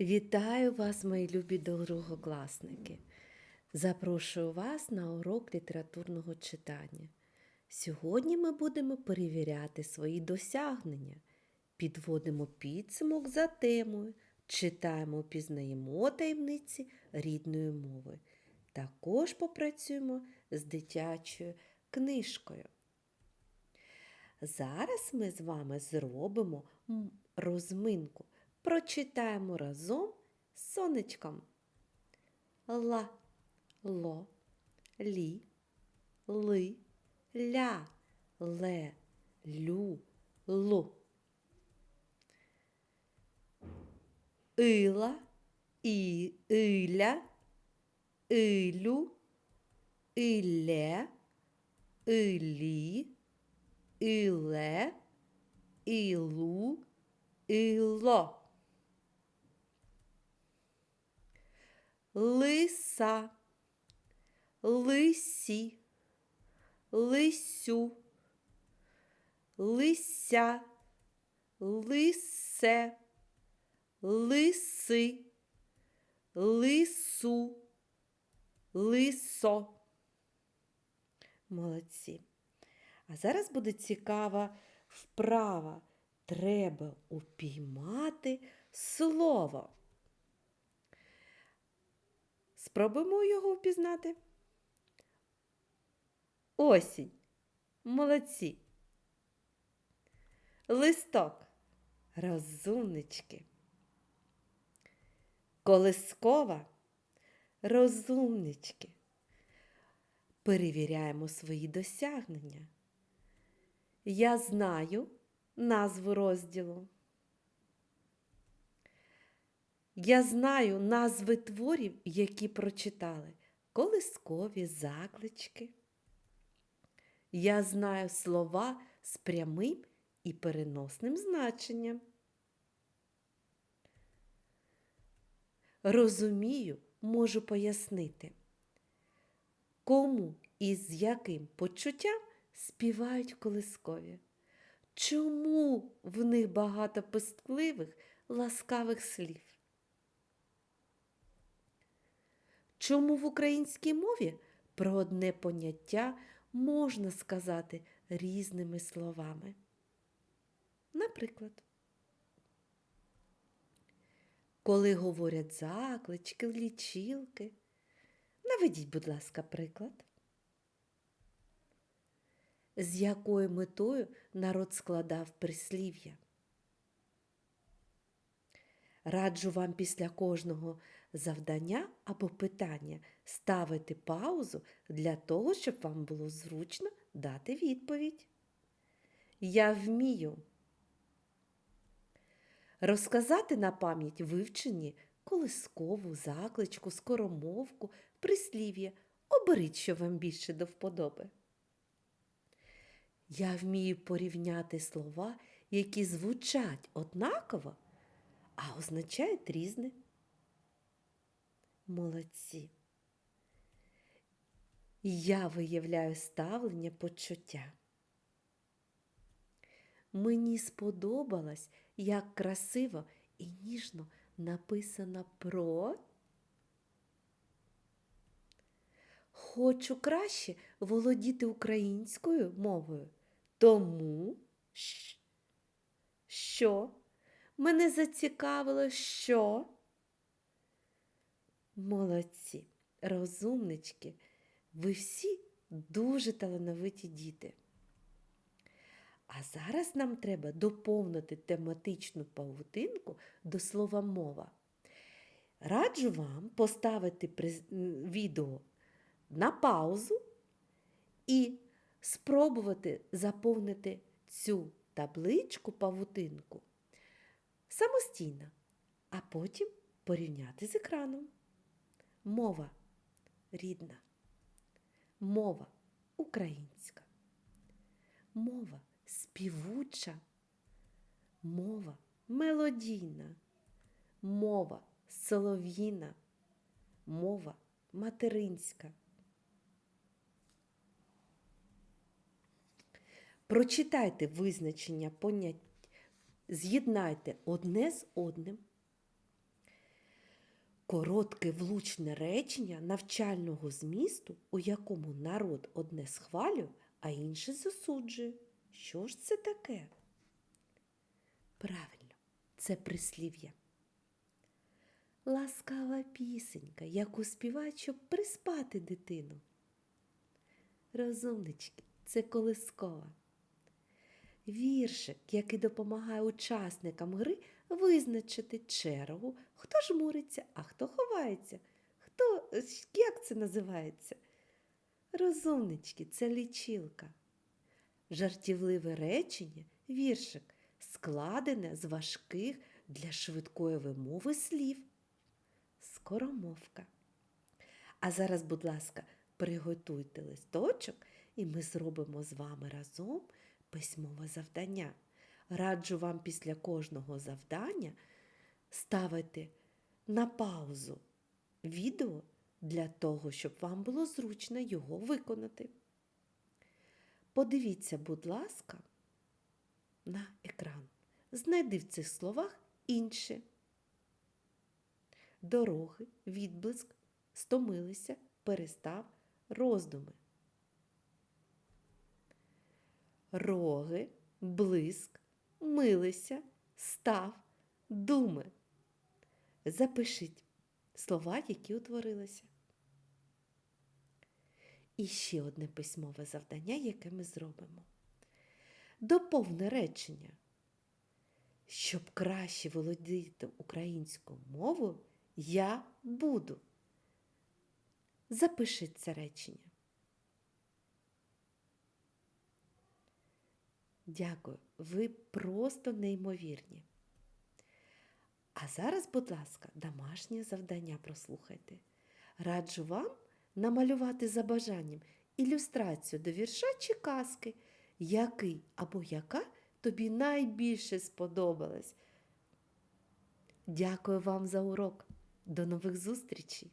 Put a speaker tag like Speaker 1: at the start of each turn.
Speaker 1: Вітаю вас, мої любі другокласники. Запрошую вас на урок літературного читання. Сьогодні ми будемо перевіряти свої досягнення. Підводимо підсумок за темою, читаємо, пізнаємо таємниці рідної мови. Також попрацюємо з дитячою книжкою. Зараз ми з вами зробимо розминку. Прочитаємо разом з сонечком. Ла, ло, лі, ли, ля, ле, лю, лу. Ила, і, иля, илю, иле, илі, иле, илу, ило. Лиса, лисі, лисю, лися, лисе, лиси, лису, лисо. Молодці. А зараз буде цікава вправа. Треба упіймати слово. Спробуємо його впізнати. Осінь. Молодці. Листок. Розумнички. Колискова. Розумнички. Перевіряємо свої досягнення. Я знаю назву розділу. Я знаю назви творів, які прочитали, колискові заклички. Я знаю слова з прямим і переносним значенням. Розумію, можу пояснити, кому і з яким почуттям співають колискові. Чому в них багато пискливих, ласкавих слів? Чому в українській мові про одне поняття можна сказати різними словами? Наприклад, коли говорять заклички, лічилки, наведіть, будь ласка, приклад. З якою метою народ складав прислів'я? Раджу вам після кожного завдання або питання ставити паузу для того, щоб вам було зручно дати відповідь. Я вмію розказати на пам'ять вивчені колискову, закличку, скоромовку, прислів'я. Оберіть, що вам більше до вподоби. Я вмію порівняти слова, які звучать однаково, а означають різне. Молодці. Я виявляю ставлення почуття. Мені сподобалось, як красиво і ніжно написано про. Хочу краще володіти українською мовою, тому що мене зацікавило, що молодці, розумнички, ви всі дуже талановиті діти. А зараз нам треба доповнити тематичну павутинку до слова мова. Раджу вам поставити відео на паузу і спробувати заповнити цю табличку павутинку самостійно, а потім порівняти з екраном. Мова рідна, мова українська, мова співуча, мова мелодійна, мова солов'їна, мова материнська. Прочитайте визначення понять, з'єднайте одне з одним Коротке влучне речення навчального змісту, у якому народ одне схвалює, а інше засуджує. Що ж це таке? Правильно, це прислів'я. Ласкава пісенька, яку співають, щоб приспати дитину. Розумнички, це колискова. Віршик, який допомагає учасникам гри визначити чергу, хто жмуриться, а хто ховається. Хто, е, як це називається? Розумнички, це лічилка. Жартівливе речення, віршик, складене з важких для швидкої вимови слів. Скоромовка. А зараз, будь ласка, приготуйте листочок, і ми зробимо з вами разом письмове завдання. Раджу вам після кожного завдання ставити на паузу відео для того, щоб вам було зручно його виконати. Подивіться, будь ласка, на екран. Знайди в цих словах інше. Дороги, відблиск, стомилися, перестав, роздуми. Роги, блиск, милися, став, думи. Запишіть слова, які утворилися. І ще одне письмове завдання, яке ми зробимо. Доповне речення. Щоб краще володіти українською мовою, я буду. Запишіть це речення. Дякую, ви просто неймовірні. А зараз, будь ласка, домашнє завдання прослухайте. Раджу вам намалювати за бажанням ілюстрацію до вірша чи казки, який або яка тобі найбільше сподобалась. Дякую вам за урок. До нових зустрічей!